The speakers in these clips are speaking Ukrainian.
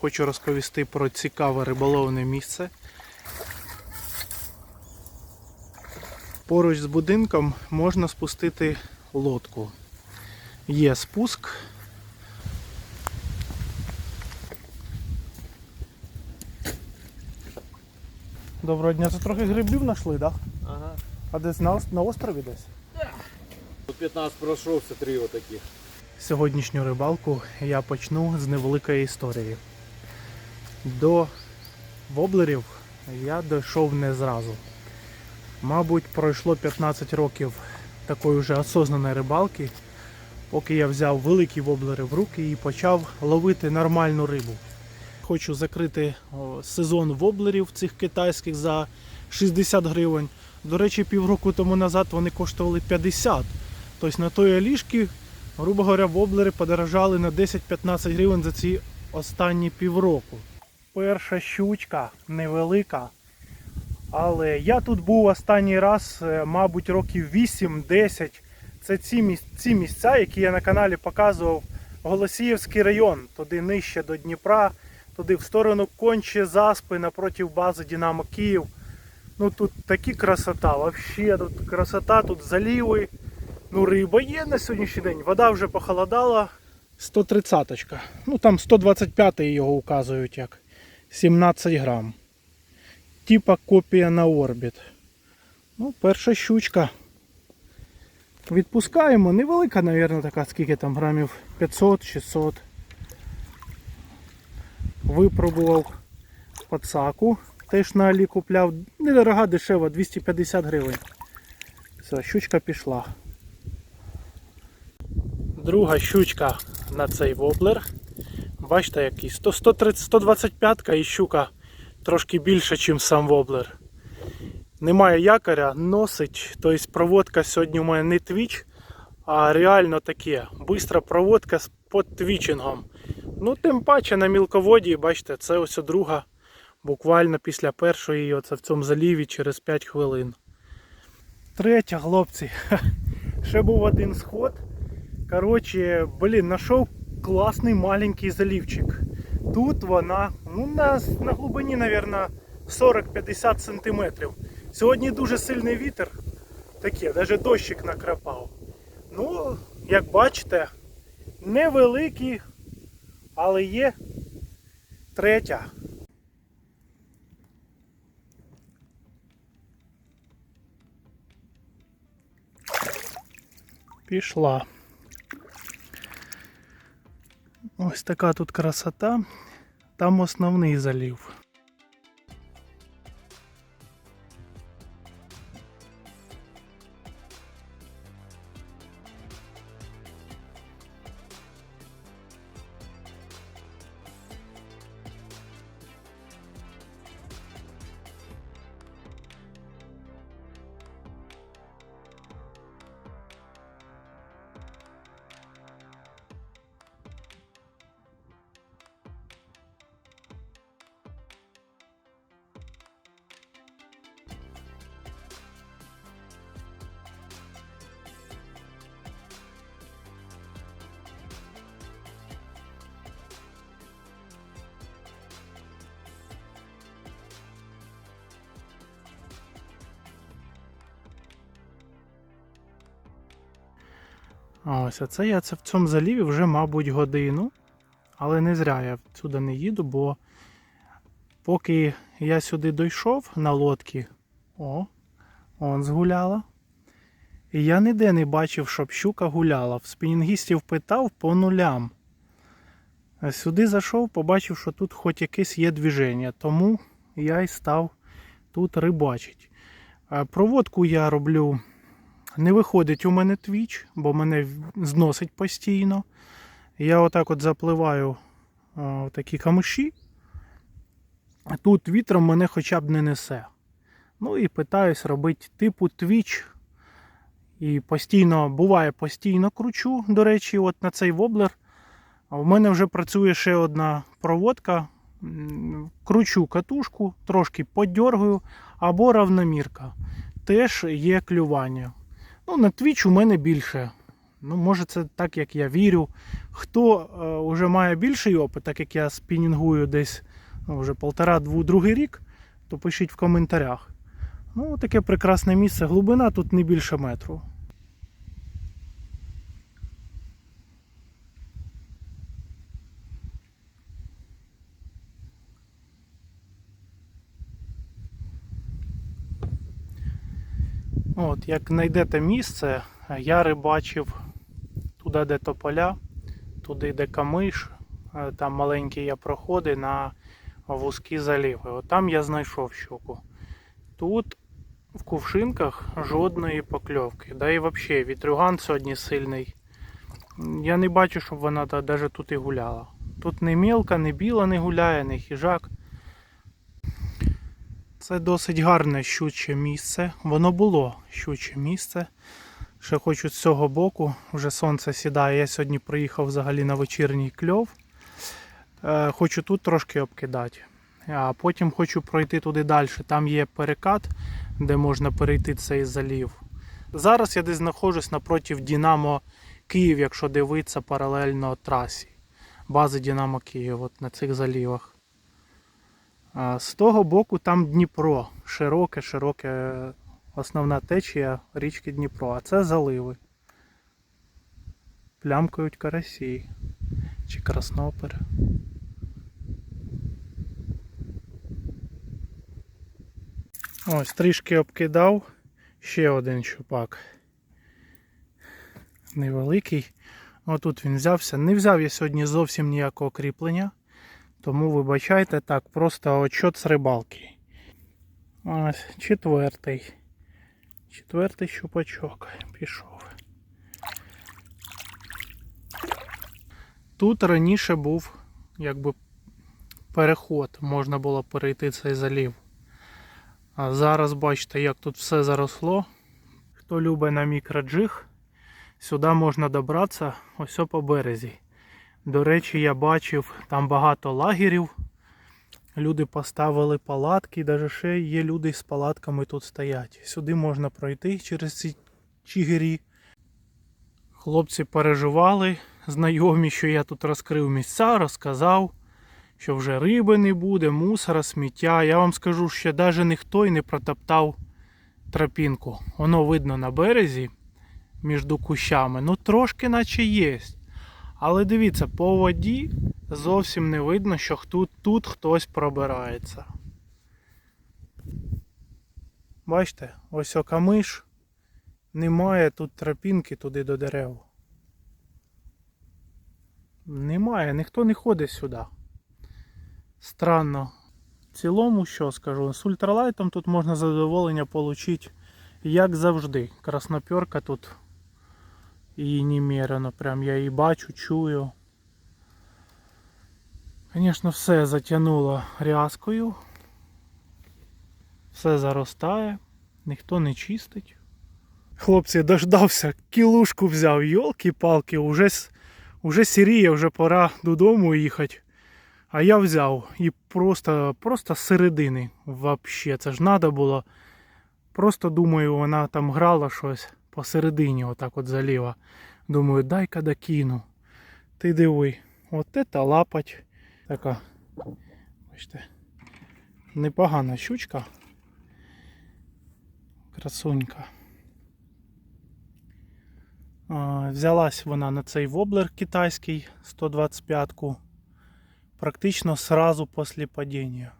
хочу розповісти про цікаве риболовне місце. Поруч з будинком можна спустити лодку. Є спуск. Доброго дня, це трохи грибів знайшли, так? Ага. А десь на, на острові десь? Тут 15 пройшов, це три отаких. Сьогоднішню рибалку я почну з невеликої історії. До воблерів я дійшов не зразу. Мабуть, пройшло 15 років такої вже осознаної рибалки, поки я взяв великі воблери в руки і почав ловити нормальну рибу. Хочу закрити сезон воблерів цих китайських за 60 гривень. До речі, півроку тому назад вони коштували 50. Тобто на той алішки грубо говоря, воблери подорожали на 10-15 гривень за ці останні півроку. Перша щучка невелика. Але я тут був останній раз, е, мабуть, років 8-10. Це ці, міс- ці місця, які я на каналі показував. Голосіївський район, туди нижче до Дніпра, туди в сторону конче заспи напроти бази Динамо Київ. Ну тут такі красота, взагалі тут красота, тут заліви. Ну, риба є на сьогоднішній день. Вода вже похолодала. 130-очка. Ну там 125 його указують як. 17 грам. Типа копія на орбіт. Ну, перша щучка. Відпускаємо. Невелика, мабуть, така, скільки там грамів 500-600. Випробував пацаку. Теж на Алі купляв. Недорога, дешева, 250 гривень. Все, щучка пішла. Друга щучка на цей воблер. Бачите, який 100, 130, 125 і щука трошки більше, ніж сам воблер. Немає якоря, носить. Тобто проводка сьогодні у мене не твіч, а реально таке. Бистра проводка з подтвічингом. Ну, тим паче на мілководі, бачите, це ось друга. Буквально після першої, оце в цьому заліві через 5 хвилин. Третя, хлопці. Ще був один сход. Короче, блін, знайшов класний маленький залівчик. Тут вона ну, на, на глибині, мабуть, 40-50 сантиметрів. Сьогодні дуже сильний вітер. Таке, навіть дощик накрапав. Ну, як бачите, невеликий, але є третя. Пішла. Ось така тут красота. Там основний залів. Ось а це я це в цьому заліві вже, мабуть, годину. Але не зря я сюди не їду, бо поки я сюди дійшов на лодці, о, он згуляла. І я ніде не бачив, щоб щука гуляла. В спінінгістів питав по нулям. Сюди зайшов, побачив, що тут хоч якесь є движення, тому я й став тут рибачити. Проводку я роблю не виходить у мене твіч, бо мене зносить постійно. Я отак от запливаю в такі камиші. Тут вітром мене хоча б не несе. Ну і питаюсь робити типу твіч. І постійно, буває, постійно кручу. До речі, от на цей воблер. А в мене вже працює ще одна проводка. Кручу катушку, трошки подьоргую, або равномірка. Теж є клювання. Ну, на Twitch у мене більше Ну, може, це так, як я вірю. Хто е, вже має більший опит, так як я спінінгую десь ну, вже полтора-дву другий рік, то пишіть в коментарях. Ну, таке прекрасне місце. Глибина тут не більше метру. От, як знайдете місце, я рибачив туди, де тополя, туди, де камиш, е, там маленькі є проходи на вузькі заліви. От там я знайшов щуку. Тут в кувшинках жодної покльовки. Да і взагалі вітрюган сьогодні сильний. Я не бачу, щоб вона навіть тут і гуляла. Тут не мілка, не біла не гуляє, не хижак. Це досить гарне щуче місце. Воно було щуче місце. Ще хочу з цього боку, вже сонце сідає. Я сьогодні приїхав взагалі на вечірній кльов. Е, хочу тут трошки обкидати. А потім хочу пройти туди далі. Там є перекат, де можна перейти цей залів. Зараз я десь знаходжусь напроти Дінамо Київ, якщо дивитися паралельно трасі. Бази Дінамо Київ от на цих залівах. З того боку там Дніпро. Широке, широке е, основна течія річки Дніпро. А це заливи. Плямкають карасі. Чи краснопер. Ось трішки обкидав. Ще один щупак. Невеликий. Отут він взявся. Не взяв я сьогодні зовсім ніякого кріплення. Тому вибачайте так, просто отчет з рибалки. Ось четвертий. Четвертий щупачок пішов. Тут раніше був якби переход, можна було перейти цей залів. А зараз бачите, як тут все заросло. Хто любить на мікроджиг, сюди можна добратися ось по березі. До речі, я бачив там багато лагерів. Люди поставили палатки, навіть ще є люди з палатками тут стоять. Сюди можна пройти через ці чигирі. Хлопці переживали, знайомі, що я тут розкрив місця, розказав, що вже риби не буде, мусора, сміття. Я вам скажу, що навіть ніхто й не протоптав тропінку. Воно видно на березі між кущами. Ну трошки наче є. Але дивіться, по воді зовсім не видно, що тут, тут хтось пробирається. Бачите, ось о камиш. Немає тут тропінки туди до дерев. Немає, ніхто не ходить сюди. Странно. В цілому, що скажу, з ультралайтом тут можна задоволення отримати, як завжди. Красноперка тут і немерено. Прям я її бачу, чую. Звісно, все затягнуло рязкою. Все заростає, ніхто не чистить. Хлопці, дождався, кілушку взяв, йолки-палки, уже, уже сіріє, вже пора додому їхати. А я взяв і просто, просто середини вообще. Це ж треба було. Просто думаю, вона там грала щось посередині, отак от заліва. Думаю, дай-ка докину. Ти диви, от це лапать. Така, бачите, непогана щучка. Красунька. Взялась вона на цей воблер китайський 125-ку. Практично сразу після падіння.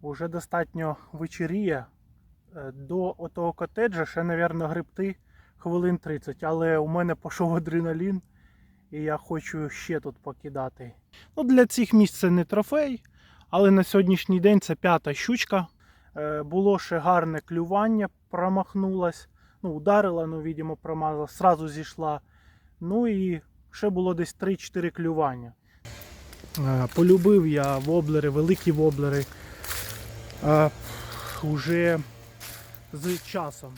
Уже достатньо вечеріє. Е, До отого котеджа ще, мабуть, грибти хвилин 30, але у мене пішов адреналін, і я хочу ще тут покидати. Ну, для цих місць це не трофей, але на сьогоднішній день це п'ята щучка. Е, Було ще гарне клювання, промахнулась. Ну, ударила, ну, видимо, промазала, сразу зійшла. Ну і ще було десь 3-4 клювання. Е, Полюбив я воблери, великі воблери. Уже з часом.